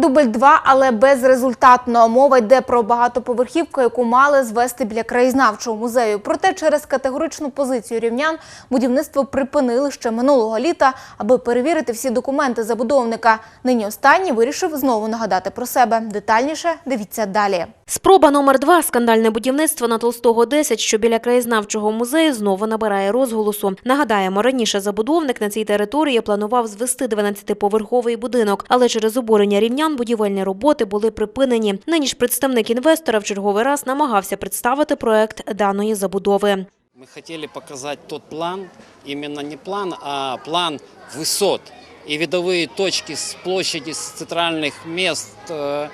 Дубль 2, але безрезультатно. Мова йде про багатоповерхівку, яку мали звести біля краєзнавчого музею. Проте через категоричну позицію рівнян будівництво припинили ще минулого літа, аби перевірити всі документи забудовника. Нині останній вирішив знову нагадати про себе. Детальніше дивіться далі. Спроба номер два скандальне будівництво на Толстого 10, що біля краєзнавчого музею, знову набирає розголосу. Нагадаємо, раніше забудовник на цій території планував звести 12-поверховий будинок, але через обурення рівнян будівельні роботи були припинені. Нині ж представник інвестора в черговий раз намагався представити проект даної забудови. Мы хотели показать тот план, именно не план, а план высот и видовые точки с площади, с центральных мест, э,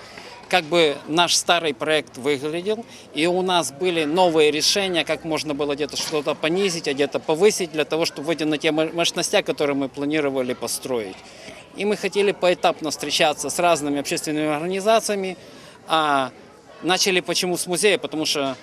как бы наш старый проект выглядел, и у нас были новые решения, как можно было где-то что-то понизить, а где-то повысить, для того, чтобы выйти на те мо- мощностя, которые мы планировали построить. И мы хотели поэтапно встречаться с разными общественными организациями, а начали почему с музея, потому что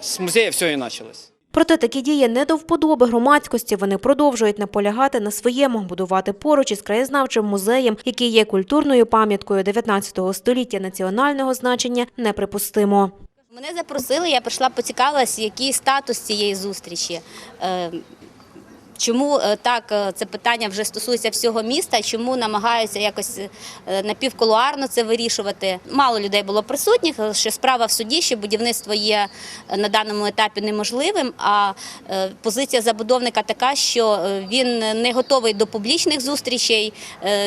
с музея все и началось. Проте такі дії не до вподоби громадськості. Вони продовжують наполягати на своєму, будувати поруч із краєзнавчим музеєм, який є культурною пам'яткою 19 століття національного значення, неприпустимо. Мене запросили, я прийшла, поцікавилась, який статус цієї зустрічі. Чому е, так е, це питання вже стосується всього міста? Чому намагаються якось е, напівкулуарно це вирішувати? Мало людей було присутніх. Що справа в суді, що будівництво є на даному етапі неможливим. А позиція забудовника така, що він не готовий до публічних зустрічей.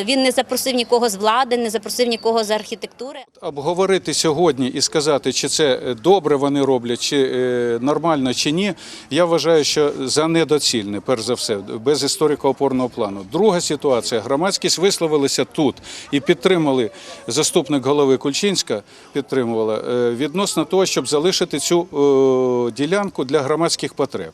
Він не запросив нікого з влади, не запросив нікого з архітектури. Обговорити сьогодні і сказати, чи це добре вони роблять, чи нормально, чи ні, я вважаю, що за недоцільне, перш за все, без історико-опорного плану. Друга ситуація. Громадськість висловилася тут і підтримали заступник голови Кульчинська, підтримувала е, відносно того, щоб залишити цю е, ділянку для громадських потреб.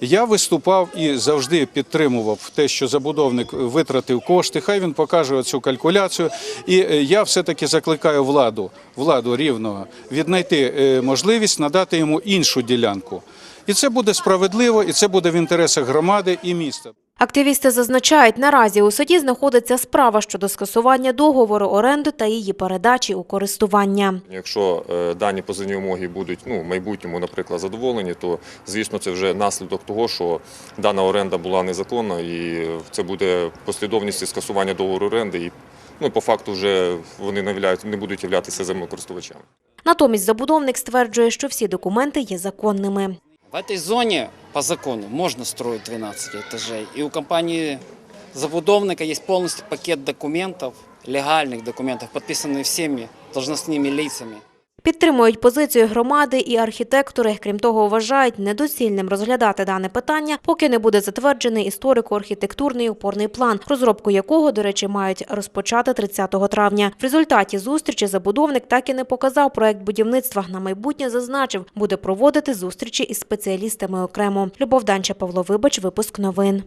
Я виступав і завжди підтримував те, що забудовник витратив кошти. Хай він покаже цю калькуляцію. І е, я все-таки закликаю владу, владу рівного, віднайти можливість надати йому іншу ділянку. І це буде справедливо, і це буде в інтересах громади і міста. Активісти зазначають, наразі у суді знаходиться справа щодо скасування договору оренди та її передачі у користування. Якщо е, дані позивні вимоги будуть ну, в майбутньому, наприклад, задоволені, то звісно це вже наслідок того, що дана оренда була незаконна, і це буде послідовність скасування договору оренди. І ну, по факту вже вони не, не будуть являтися землекористувачами. Натомість забудовник стверджує, що всі документи є законними. В этой зоне по закону можно строить 12 этажей. И у компании забудовника есть полностью пакет документов, легальных документов, подписанные всеми должностными лицами. Підтримують позицію громади і архітектори. Крім того, вважають недоцільним розглядати дане питання, поки не буде затверджений історико-архітектурний опорний план, розробку якого, до речі, мають розпочати 30 травня. В результаті зустрічі забудовник так і не показав проект будівництва. На майбутнє зазначив, буде проводити зустрічі із спеціалістами окремо. Любов Данча, Павло Вибач, випуск новин.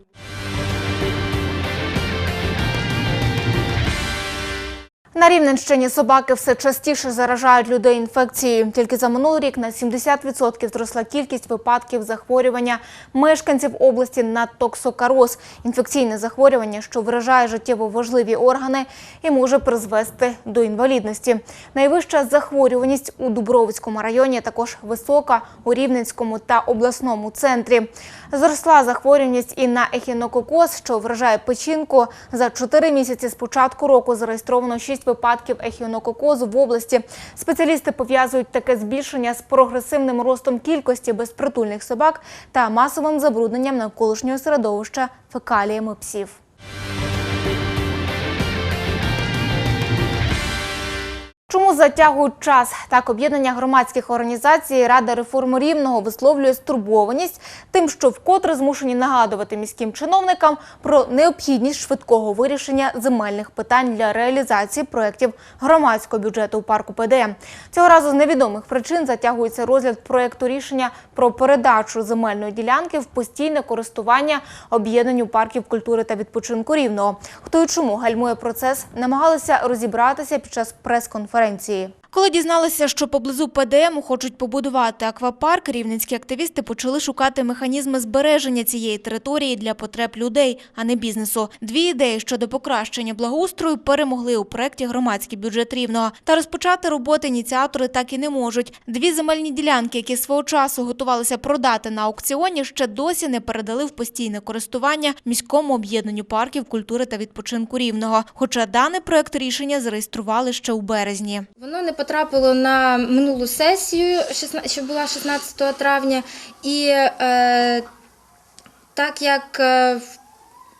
На Рівненщині собаки все частіше заражають людей інфекцією. Тільки за минулий рік на 70% зросла кількість випадків захворювання мешканців області на токсокароз – інфекційне захворювання, що вражає життєво важливі органи і може призвести до інвалідності. Найвища захворюваність у Дубровицькому районі, також висока у Рівненському та обласному центрі. Зросла захворюваність і на ехінококоз, що вражає печінку. За 4 місяці з початку року зареєстровано 6 випадків ехінококозу в області. Спеціалісти пов'язують таке збільшення з прогресивним ростом кількості безпритульних собак та масовим забрудненням навколишнього середовища фекаліями псів. Чому затягують час? Так, об'єднання громадських організацій Рада реформи Рівного висловлює стурбованість тим, що вкотре змушені нагадувати міським чиновникам про необхідність швидкого вирішення земельних питань для реалізації проєктів громадського бюджету у парку ПД. Цього разу з невідомих причин затягується розгляд проєкту рішення про передачу земельної ділянки в постійне користування об'єднанню парків культури та відпочинку Рівного. Хто і чому гальмує процес, намагалися розібратися під час прес-конференції прес-конференції. Коли дізналися, що поблизу ПДМ хочуть побудувати аквапарк, рівненські активісти почали шукати механізми збереження цієї території для потреб людей, а не бізнесу. Дві ідеї щодо покращення благоустрою перемогли у проєкті громадський бюджет рівного. Та розпочати роботи ініціатори так і не можуть. Дві земельні ділянки, які свого часу готувалися продати на аукціоні, ще досі не передали в постійне користування міському об'єднанню парків культури та відпочинку рівного. Хоча даний проект рішення зареєстрували ще у березні. Воно не потрапило на минулу сесію, що була 16 травня, і е, так як е,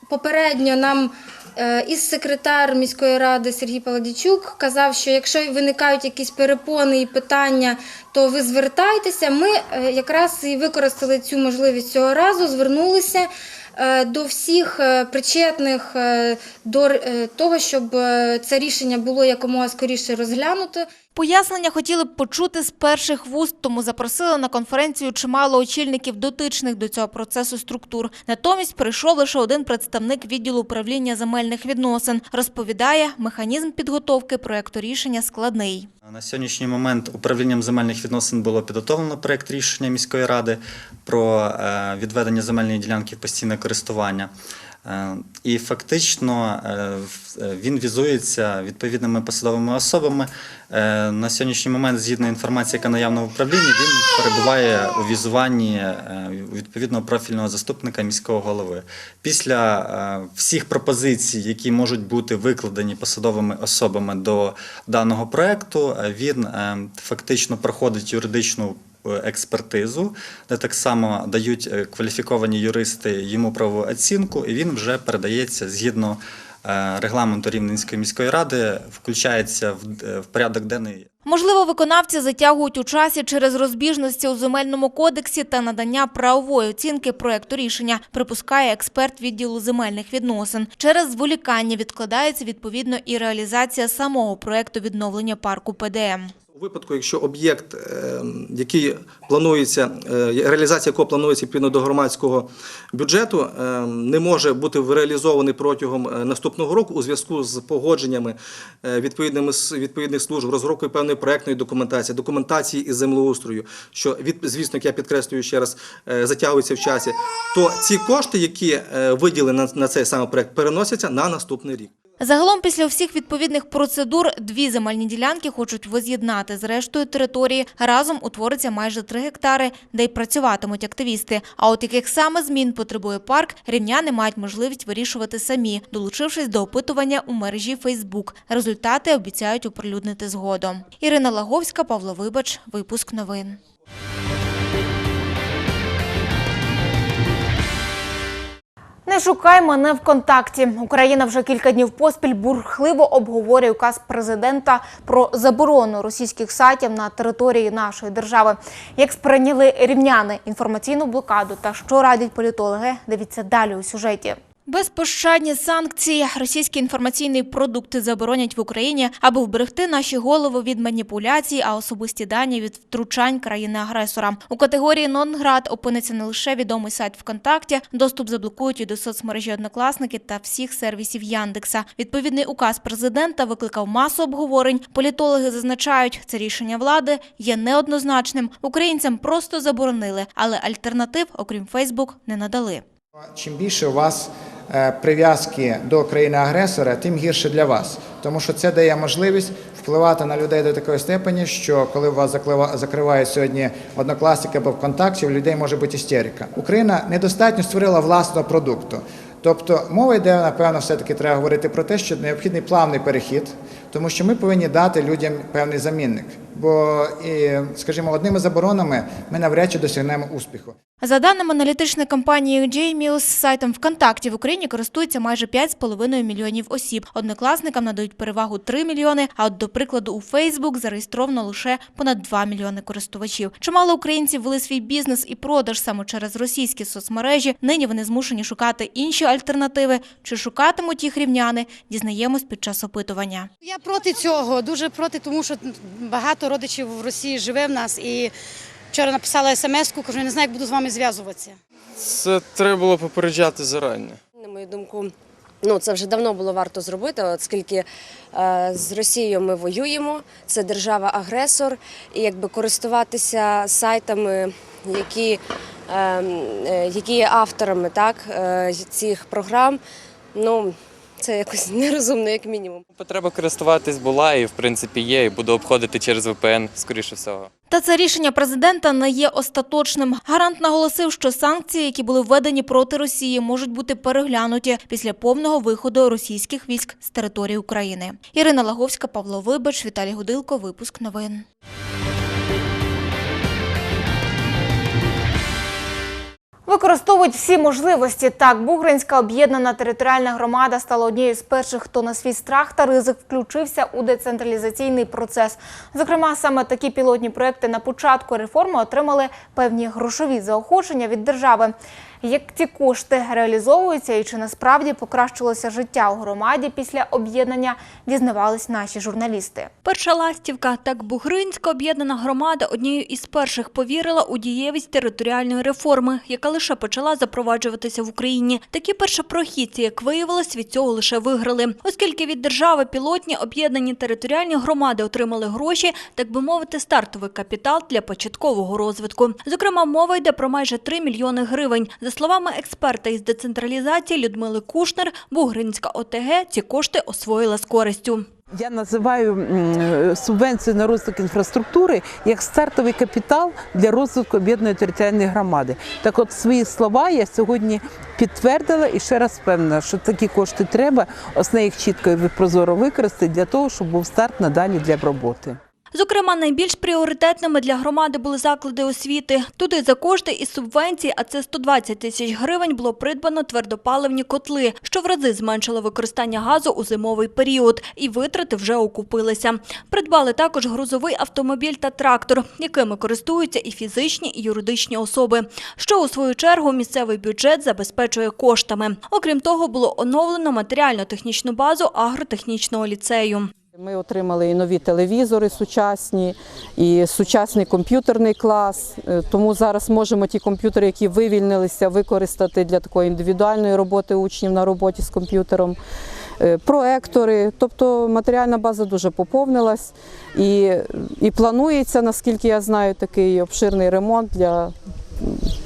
попередньо нам е, із секретар міської ради Сергій Паладічук казав, що якщо виникають якісь перепони і питання, то ви звертайтеся. Ми е, якраз і використали цю можливість цього разу, звернулися до всіх причетних до того, щоб це рішення було якомога скоріше розглянуто. Пояснення хотіли б почути з перших вуст, тому запросили на конференцію чимало очільників дотичних до цього процесу структур. Натомість прийшов лише один представник відділу управління земельних відносин. Розповідає, механізм підготовки проекту рішення складний. На сьогоднішній момент управлінням земельних відносин було підготовлено проект рішення міської ради про е, відведення земельної ділянки в постійне користування. Е, І фактично е, е, він візується відповідними посадовими особами. На сьогоднішній момент, згідно інформації, яка наявна в управлінні, він перебуває у візуванні відповідного профільного заступника міського голови. Після всіх пропозицій, які можуть бути викладені посадовими особами до даного проекту, він фактично проходить юридичну експертизу, де так само дають е, кваліфіковані юристи йому правову оцінку, і він вже передається згідно е, регламенту Рівненської міської ради, включається е, в порядок денний Можливо, виконавці затягують у часі через розбіжності у земельному кодексі та надання правової оцінки проекту рішення, припускає експерт відділу земельних відносин. Через зволікання відкладається відповідно і реалізація самого проекту відновлення парку ПДМ. Випадку, якщо об'єкт, е, який планується, е, реалізація якого планується відповідно до громадського бюджету, е, не може бути реалізований протягом наступного року у зв'язку з погодженнями відповідними відповідних служб, розробкою певної проектної документації, документації із землеустрою, що від звісно, як я підкреслюю ще раз, затягується в часі, то ці кошти, які виділені на цей саме проект, переносяться на наступний рік. Загалом, після всіх відповідних процедур, дві земельні ділянки хочуть воз'єднати з рештою території. Разом утвориться майже три гектари, де й працюватимуть активісти. А от яких саме змін потребує парк, рівняни мають можливість вирішувати самі, долучившись до опитування у мережі Фейсбук. Результати обіцяють оприлюднити згодом. Ірина Лаговська, Павло Вибач, випуск новин. Не шукай мене ВКонтакті. Україна вже кілька днів поспіль бурхливо обговорює указ президента про заборону російських сайтів на території нашої держави. Як сприйняли рівняни інформаційну блокаду та що радять політологи, дивіться далі у сюжеті. Безпощадні санкції російські інформаційні продукти заборонять в Україні, аби вберегти наші голови від маніпуляцій, а особисті дані від втручань країни-агресора. У категорії «Нонград» опиниться не лише відомий сайт ВКонтакті, доступ заблокують і до соцмережі Однокласники та всіх сервісів Яндекса. Відповідний указ президента викликав масу обговорень. Політологи зазначають, це рішення влади є неоднозначним. Українцям просто заборонили, але альтернатив, окрім Фейсбук, не надали. Чим більше у вас прив'язки до країни-агресора, тим гірше для вас. Тому що це дає можливість впливати на людей до такої степені, що коли вас закривають сьогодні однокласники або ВКонтакті, у людей може бути істерика. Україна недостатньо створила власного продукту. Тобто мова йде, напевно, все-таки треба говорити про те, що необхідний плавний перехід, тому що ми повинні дати людям певний замінник. Бо, скажімо, одними заборонами ми навряд чи досягнемо успіху. За даними аналітичної компанії JMews, сайтом ВКонтакті в Україні користується майже 5,5 мільйонів осіб. Однокласникам надають перевагу 3 мільйони, а от, до прикладу, у Фейсбук зареєстровано лише понад 2 мільйони користувачів. Чимало українців вели свій бізнес і продаж саме через російські соцмережі. Нині вони змушені шукати інші альтернативи. Чи шукатимуть їх рівняни, дізнаємось під час опитування. Я проти цього, дуже проти, тому що багато родичів в Росії живе в нас і вчора написала смс-ку, кажу, я не знаю, як буду з вами зв'язуватися. Це треба було попереджати зарані. На мою думку, Ну, це вже давно було варто зробити, оскільки е, з Росією ми воюємо, це держава-агресор, і якби користуватися сайтами, які, е, е, які є авторами так, е, цих програм, ну це якось нерозумно, як мінімум. Потреба користуватись була і в принципі є, і буду обходити через VPN, скоріше всього. Та це рішення президента не є остаточним. Гарант наголосив, що санкції, які були введені проти Росії, можуть бути переглянуті після повного виходу російських військ з території України. Ірина Лаговська, Павло Вибач, Віталій Гудилко. Випуск новин. Використовують всі можливості. Так, Бугринська об'єднана територіальна громада стала однією з перших, хто на свій страх та ризик включився у децентралізаційний процес. Зокрема, саме такі пілотні проекти на початку реформи отримали певні грошові заохочення від держави. Як ці кошти реалізовуються і чи насправді покращилося життя у громаді після об'єднання, дізнавались наші журналісти. Перша ластівка, так Бугринська об'єднана громада однією із перших повірила у дієвість територіальної реформи, яка лише почала запроваджуватися в Україні. Такі першопрохідці, як виявилось, від цього лише виграли, оскільки від держави пілотні об'єднані територіальні громади отримали гроші, так би мовити, стартовий капітал для початкового розвитку. Зокрема, мова йде про майже 3 мільйони гривень. За словами експерта із децентралізації Людмили Кушнер, Бугринська ОТГ ці кошти освоїла з користю. Я називаю субвенцію на розвиток інфраструктури як стартовий капітал для розвитку об'єднаної територіальної громади. Так от свої слова я сьогодні підтвердила і ще раз впевнена, що такі кошти треба, основне їх чітко і прозоро використати для того, щоб був старт надалі для роботи. Зокрема, найбільш пріоритетними для громади були заклади освіти. Туди за кошти із субвенцій, а це 120 тисяч гривень, було придбано твердопаливні котли, що в рази зменшило використання газу у зимовий період, і витрати вже окупилися. Придбали також грузовий автомобіль та трактор, якими користуються і фізичні, і юридичні особи, що у свою чергу місцевий бюджет забезпечує коштами. Окрім того, було оновлено матеріально-технічну базу агротехнічного ліцею. Ми отримали і нові телевізори сучасні, і сучасний комп'ютерний клас. Е, Тому зараз можемо ті комп'ютери, які вивільнилися, використати для такої індивідуальної роботи учнів на роботі з комп'ютером. Е, Проектори, тобто матеріальна база дуже поповнилась і, і планується, наскільки я знаю, такий обширний ремонт для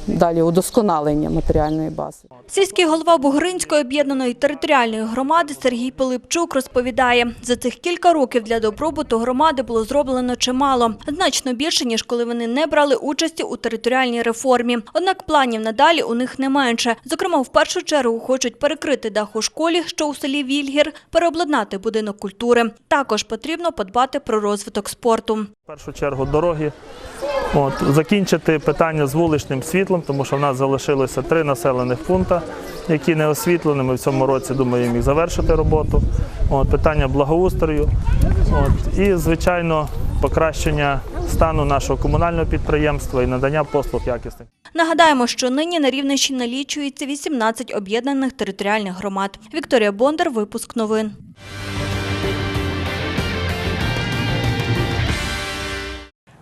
далі удосконалення матеріальної бази. Сільський голова Бугринської об'єднаної територіальної громади Сергій Пилипчук розповідає, за цих кілька років для добробуту громади було зроблено чимало, значно більше, ніж коли вони не брали участі у територіальній реформі. Однак планів надалі у них не менше. Зокрема, в першу чергу хочуть перекрити дах у школі, що у селі Вільгір, переобладнати будинок культури. Також потрібно подбати про розвиток спорту. В першу чергу дороги. От, закінчити питання з вуличним світлом, тому що в нас залишилося три населених пункти, які не освітлені. Ми в цьому році думаємо їх завершити роботу. От, питання благоустрою. От, і, звичайно, покращення стану нашого комунального підприємства і надання послуг якісних. Нагадаємо, що нині на Рівненщині налічується 18 об'єднаних територіальних громад. Вікторія Бондар, випуск новин.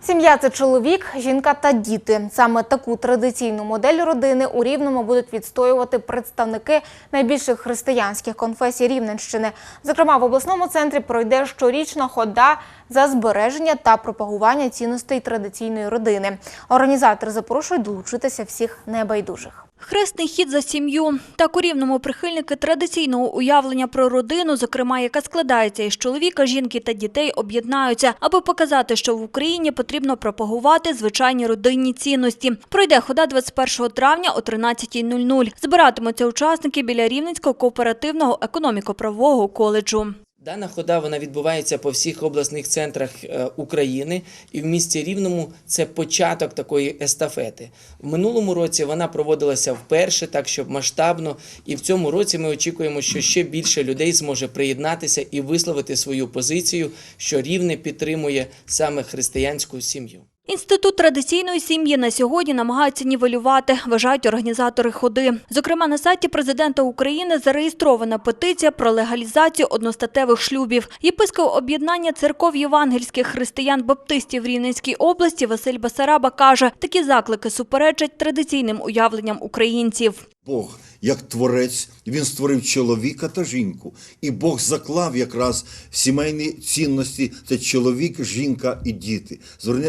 Сім'я це чоловік, жінка та діти. Саме таку традиційну модель родини у Рівному будуть відстоювати представники найбільших християнських конфесій Рівненщини. Зокрема, в обласному центрі пройде щорічна хода за збереження та пропагування цінностей традиційної родини. Організатори запрошують долучитися всіх небайдужих. Хресний хід за сім'ю. Так у Рівному прихильники традиційного уявлення про родину, зокрема, яка складається із чоловіка, жінки та дітей, об'єднаються, аби показати, що в Україні потрібно пропагувати звичайні родинні цінності. Пройде хода 21 травня о 13.00. Збиратимуться учасники біля Рівненського кооперативного економіко-правового коледжу. Дана хода вона відбувається по всіх обласних центрах е, України, і в місті Рівному це початок такої естафети. В минулому році вона проводилася вперше, так щоб масштабно. І в цьому році ми очікуємо, що ще більше людей зможе приєднатися і висловити свою позицію, що рівне підтримує саме християнську сім'ю. Інститут традиційної сім'ї на сьогодні намагається нівелювати, вважають організатори ходи. Зокрема, на сайті президента України зареєстрована петиція про легалізацію одностатевих шлюбів. Єпископ об'єднання церков євангельських християн-баптистів Рівненській області Василь Басараба каже, такі заклики суперечать традиційним уявленням українців. Бог, як творець, він створив чоловіка та жінку, і Бог заклав якраз сімейні цінності: це чоловік, жінка і діти.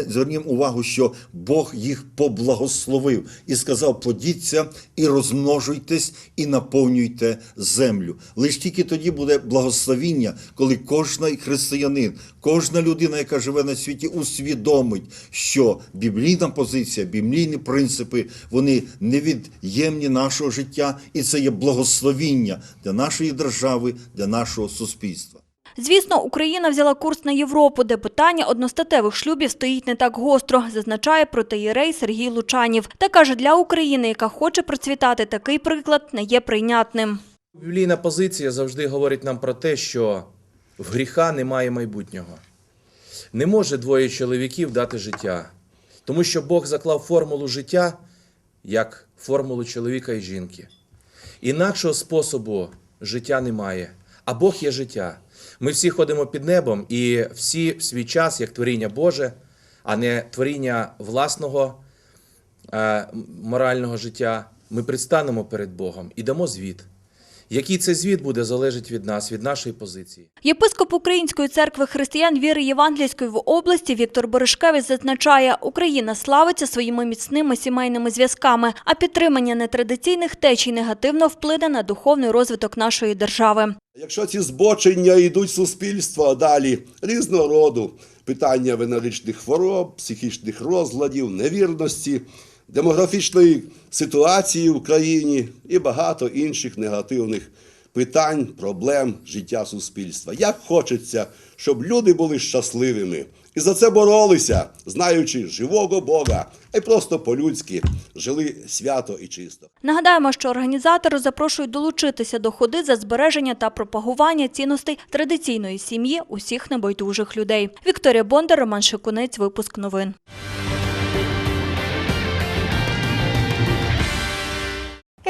Звернімо увагу, що Бог їх поблагословив і сказав: плодіться і розмножуйтесь, і наповнюйте землю. Лише тільки тоді буде благословіння, коли кожний християнин, кожна людина, яка живе на світі, усвідомить, що біблійна позиція, біблійні принципи, вони невід'ємні нашого життя, і це є благословіння для нашої держави, для нашого суспільства. Звісно, Україна взяла курс на Європу, де питання одностатевих шлюбів стоїть не так гостро, зазначає протиєрей Сергій Лучанів. Та каже, для України, яка хоче процвітати, такий приклад не є прийнятним. Біблійна позиція завжди говорить нам про те, що в гріха немає майбутнього. Не може двоє чоловіків дати життя, тому що Бог заклав формулу життя як формулу чоловіка і жінки. Інакшого способу життя немає, а Бог є життя. Ми всі ходимо під небом і всі в свій час, як творіння Боже, а не творіння власного е, морального життя, ми предстанемо перед Богом і дамо звіт. Який це звіт буде, залежить від нас, від нашої позиції. Єпископ Української церкви християн віри Євангельської в області Віктор Боришкевич зазначає, Україна славиться своїми міцними сімейними зв'язками, а підтримання нетрадиційних течій негативно вплине на духовний розвиток нашої держави. Якщо ці збочення йдуть в суспільство, а далі різного роду питання венеричних хвороб, психічних розладів, невірності, демографічної ситуації в країні і багато інших негативних питань, проблем життя суспільства. Як хочеться, щоб люди були щасливими і за це боролися, знаючи живого Бога, і просто по-людськи жили свято і чисто. Нагадаємо, що організатори запрошують долучитися до ходи за збереження та пропагування цінностей традиційної сім'ї усіх небайдужих людей. Вікторія Бондар, Роман Шикунець, випуск новин.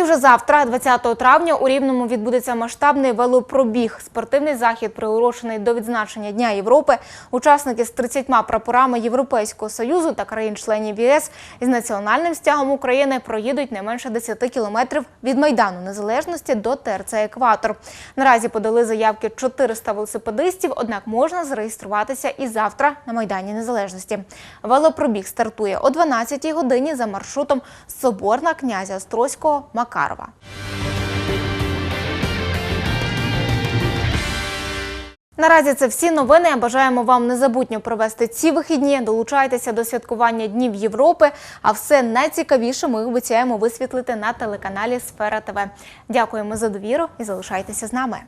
Вже завтра, 20 травня, у Рівному відбудеться масштабний велопробіг. Спортивний захід, приурочений до відзначення Дня Європи. Учасники з 30 прапорами Європейського Союзу та країн-членів ЄС із національним стягом України проїдуть не менше 10 кілометрів від Майдану Незалежності до ТРЦ «Екватор». Наразі подали заявки 400 велосипедистів, однак можна зареєструватися і завтра на Майдані Незалежності. Велопробіг стартує о 12-й годині за маршрутом Соборна князя Острозького Макарова. Наразі це всі новини. Бажаємо вам незабутньо провести ці вихідні. Долучайтеся до святкування Днів Європи. А все найцікавіше ми обіцяємо висвітлити на телеканалі Сфера ТВ. Дякуємо за довіру і залишайтеся з нами.